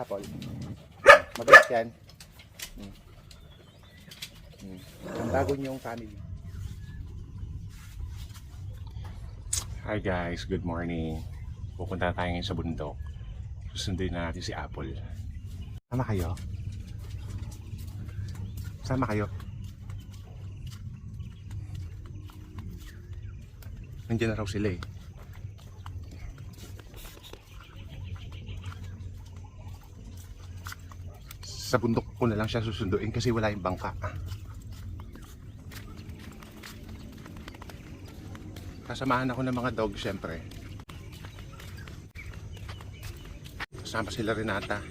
Apple. Mabait yan. Hmm. Hmm. Ang bago niyong family. Hi guys, good morning. Pupunta tayo ngayon sa bundok. Susunduin na natin si Apple. Sama kayo? Sama kayo? Nandiyan na raw sila eh. Sa bundok ko na lang siya susunduin kasi wala yung bangka. Kasamahan ako ng mga dog syempre. Kasama sila Renata.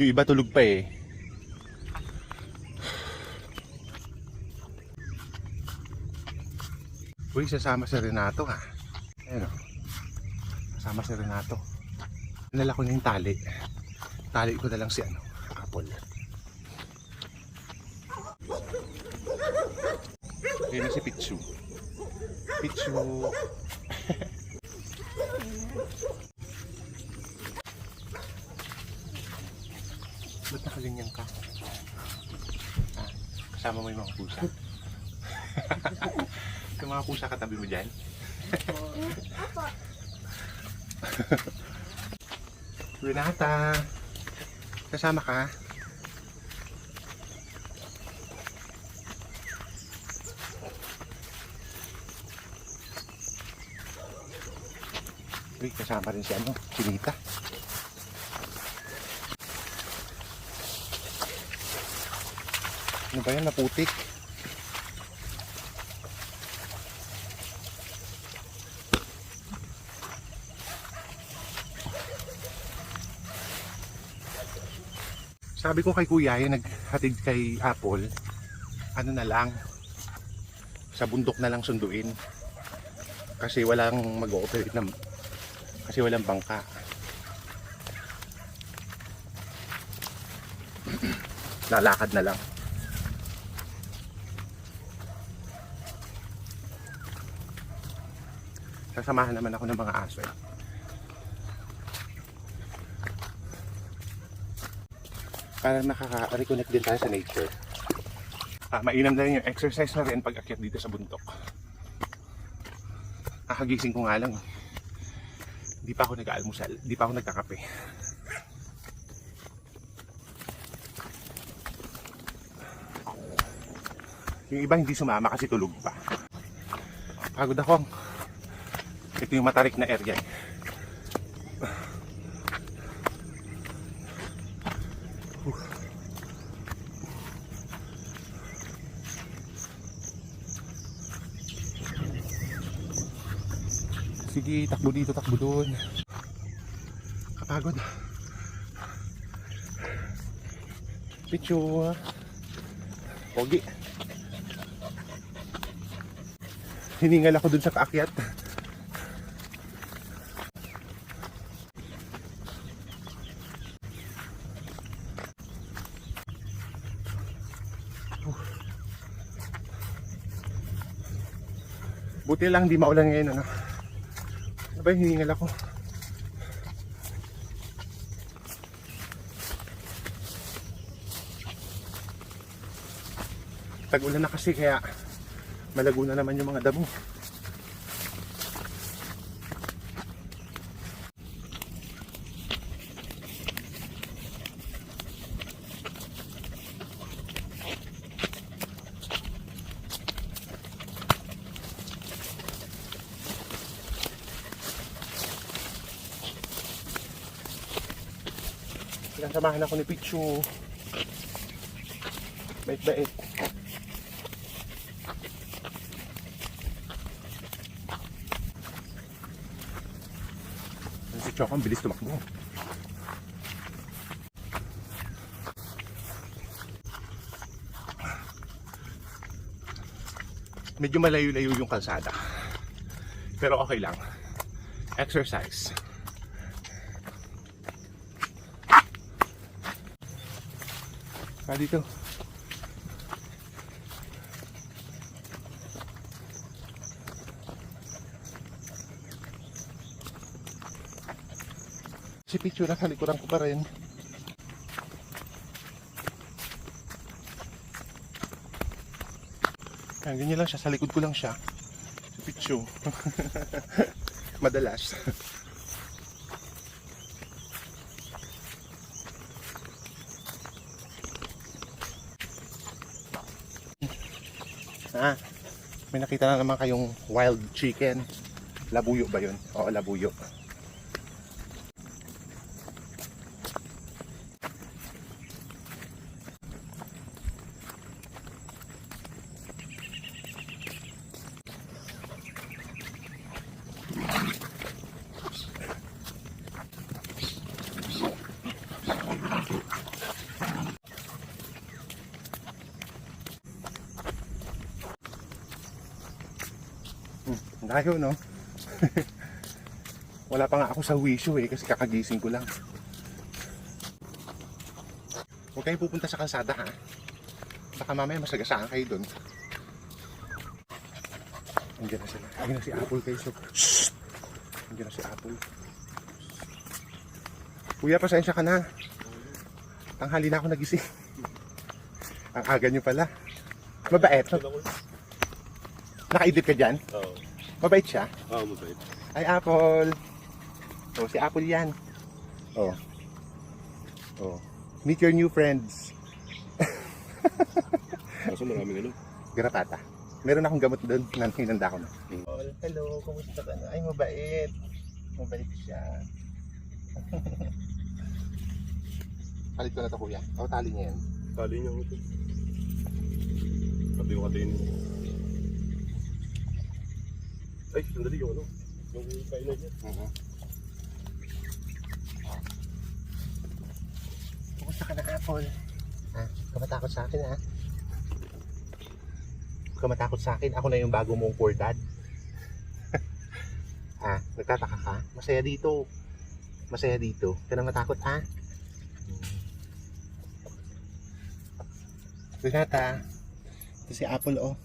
Yung iba tulog pa eh. Uy, sasama si Renato ha. Ayun o. Sasama si Renato. Nala ko na yung tali. Tali ko na lang si ano, Apple. Ayun na si Pichu. Pichu. Ba't nakaganyan ka? Ah, kasama mo yung mga pusa. yung mga pusa katabi mo dyan? Renata! Kasama ka? Uy, kasama rin si ano, si Nita. Ano ba yan? Naputik. Sabi ko kay kuya, yung naghatid kay Apple, ano na lang, sa bundok na lang sunduin. Kasi walang mag-ooperate ng, kasi walang bangka. Lalakad na lang. Sasamahan naman ako ng mga aso. eh. Para nakaka-reconnect din tayo sa nature. Ah, mainam na rin yung exercise na rin pag akyat dito sa bundok. Kakagising ko nga lang. Hindi pa ako nag-almusal. Hindi pa ako nagkakape. Yung iba hindi sumama kasi tulog pa. Pagod ako. Ito yung matarik na area. eh. Huh. Sige, takbo dito, takbo doon. Kapagod. Pichu. Pogi. Hiningal ako dun sa kaakyat. Buti lang di maulan ngayon ano. Ano ba yung hiningal ako? Tag-ulan na kasi kaya malago na naman yung mga damo. Sinasamahan ako ni Pichu. Bait-bait. Si Choco, ang bilis tumakbo. Medyo malayo-layo yung kalsada. Pero okay lang. Exercise. Ah, dito. Si Pichu nasa likuran ko pa rin. Ayan, ganyan lang siya. Sa likod ko lang siya. Si Pichu. Madalas. ah, may nakita na naman kayong wild chicken. Labuyo ba yun? Oo, labuyo. Layo no? Wala pa nga ako sa wisyo eh kasi kakagising ko lang. Huwag kayong pupunta sa kalsada ha. Baka mamaya masagasaan kayo doon. Andiyan na sila. Andiyan na si Apple kayo. So, Shh! Andiyan na si Apple. Kuya, pasensya ka na. Tanghali na ako nagising. Ang aga niyo pala. Mabait. Nakaidip ka dyan? Oo. Mabait siya? Oo, mabait. Ay, Apple. Oh, si Apple yan. Oh. Oh. Meet your new friends. Kaso maraming ano. Garapata. Meron akong gamot doon. Nan- Hinanda ko na. Hello, kumusta ka na? Ay, mabait. Mabait siya. Palit ko na to, kuya. O, tali niya yan. Tali niya ito. Pati yung katain mo. Ay, sandali yung ano. Yung kainan niya. Mhm. Kumusta ka na, Apple? Ha? Huwag ka matakot sa akin, ha? Huwag ka matakot sa akin. Ako na yung bago mong poor dad. ah, nagtataka ka? Masaya dito. Masaya dito. Ka na matakot, ha? Renata. Ito si Apple, oh.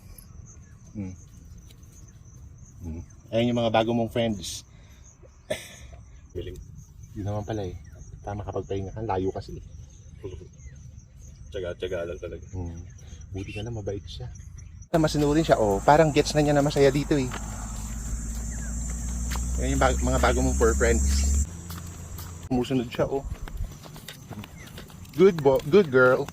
Hmm. Hmm. Ayan yung mga bago mong friends. Miling. Yun naman pala eh. Tama kapag pahinga ka, layo kasi. Tsaga-tsaga lang talaga. Hmm. Buti ka na, mabait siya. Masinurin siya, oh. Parang gets na niya na masaya dito eh. Yan yung bag- mga bago mong fur friends. Sumusunod siya, oh. Good bo good girl.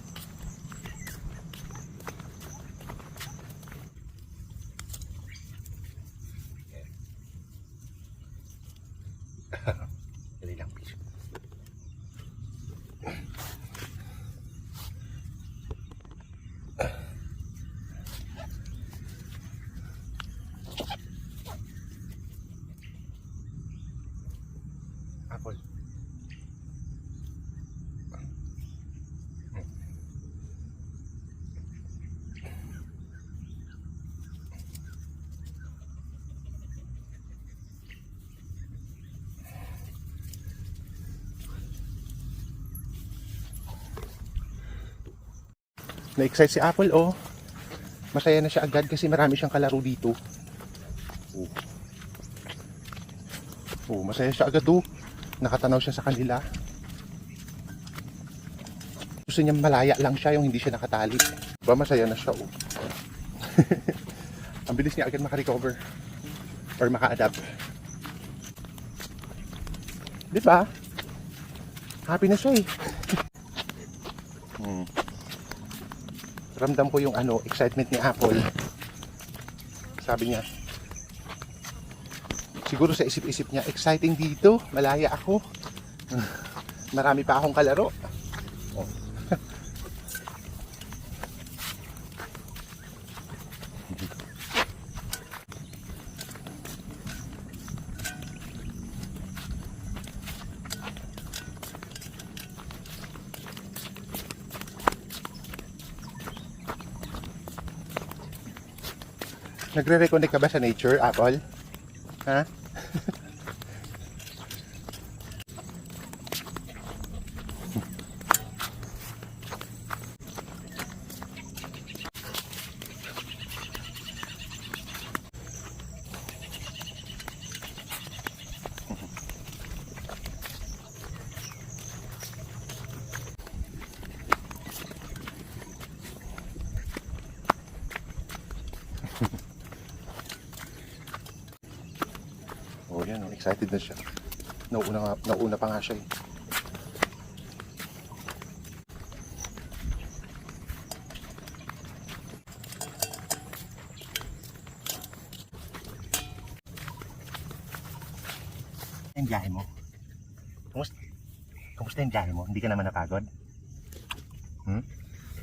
Na-excite si Apple, oh. Masaya na siya agad kasi marami siyang kalaro dito. Oh. Oh, masaya siya agad, oh. Nakatanaw siya sa kanila. Gusto niya malaya lang siya yung hindi siya nakatali. Ba, masaya na siya, oh. Ang bilis niya agad makarecover. Or maka-adapt. Di ba? Happy na siya, eh. Ramdam ko yung ano, excitement ni Apple. Sabi niya, siguro sa isip-isip niya, exciting dito, malaya ako. Marami pa akong kalaro. Oh. Nagre-reconnect ka ba sa nature, Apple? Ha? Excited na siya. Nauna, nga, nauna pa nga siya eh. Yung biyahe mo? Kumusta, kumusta yung biyahe mo? Hindi ka naman napagod? Hmm?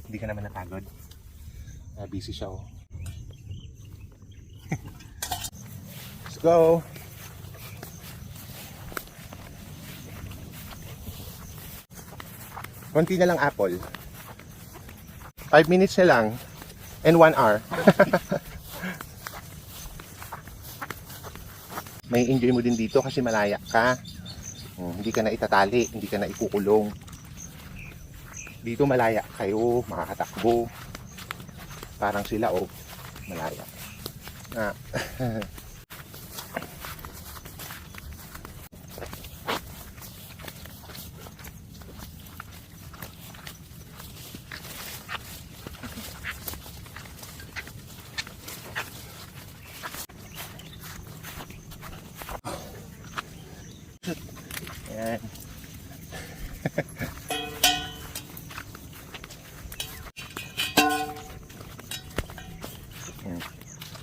Hindi ka naman napagod? Ah, busy siya oh. Let's go! Konti na lang apple. 5 minutes na lang. And 1 hour. May enjoy mo din dito kasi malaya ka. Hmm, hindi ka na itatali, hindi ka na ikukulong. Dito malaya kayo, makakatakbo. Parang sila, oh, malaya. Ah.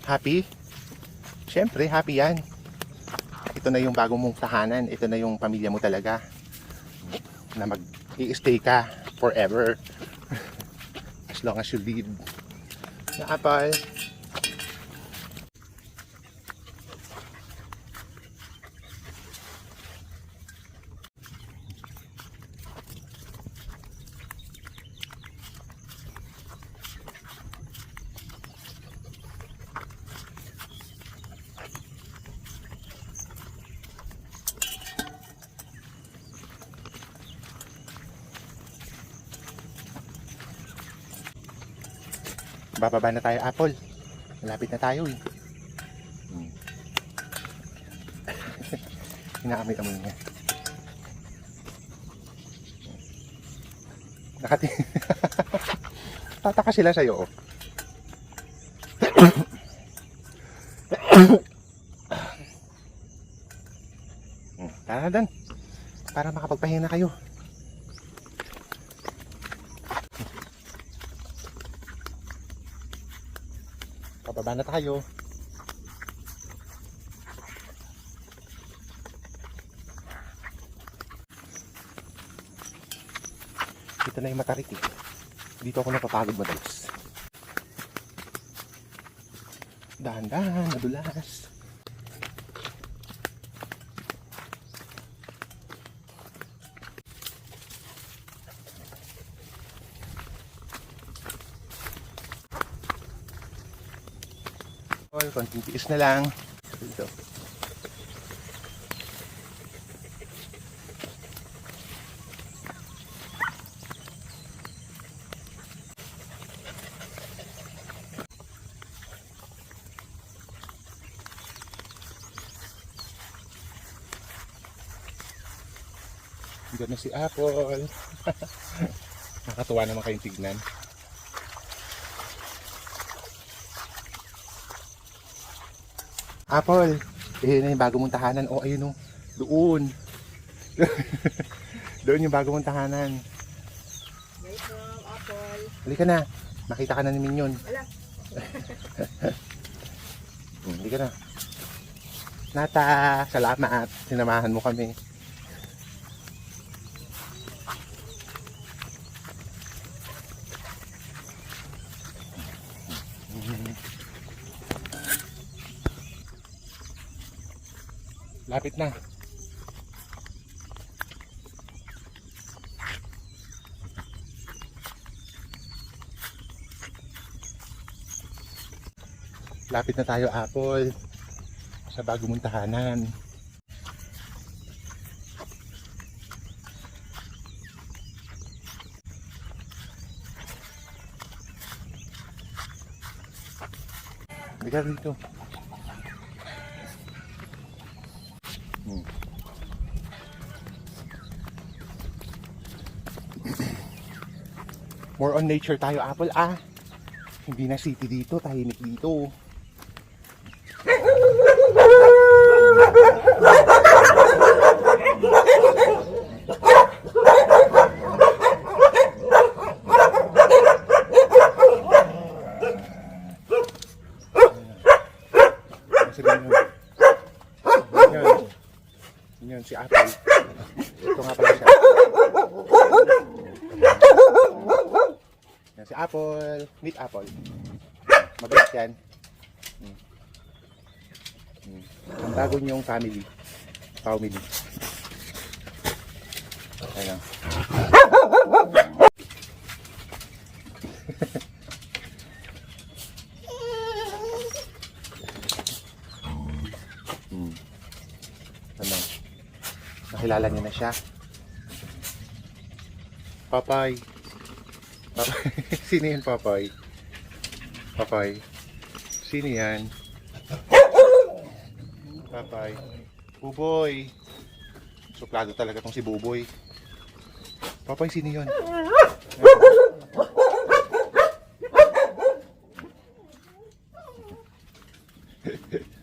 happy? Siyempre, happy yan. Ito na yung bagong mong tahanan. Ito na yung pamilya mo talaga. Na mag-i-stay ka forever. As long as you live. Na apple. Bababa na tayo, Apple. Malapit na tayo eh. Hmm. Inaamoy-amoy niya. Nakati... Tataka sila sa'yo, oh. Hmm, Tara na, Dan. Para makapagpahinga kayo. Pababa na tayo. Dito na yung matarik eh. Dito ako napapagod madalas. Dahan-dahan, madulas. Konting tiis na lang. Dito. Diyan na si Apple. Nakatuwa naman kayong tignan. Apple, eh na yung bago mong tahanan. Oh, ayun oh. Doon. Doon yung bago mong tahanan. From Apple. Halika na. Nakita ka na ni Minion. Wala. Hmm, Halika na. Nata, salamat. Sinamahan mo kami. Lapit na. Lapit na tayo, Apple. Sa bago mong tahanan. Halika dito. More on nature tayo, Apple, ah. Hindi na city dito, tahimik dito. Yan si Apple. Ito nga pala siya. Apple. Meet Apple. Mabait yan. Hmm. Hmm. Ang bago niyong family. Family. Ayan. Hmm. Ano? Nakilala niyo na siya. Papay. Sino yun, Papay? Papay. Sino yan? Papay. Buboy. Suplado talaga tong si Buboy. Papay, sino yun?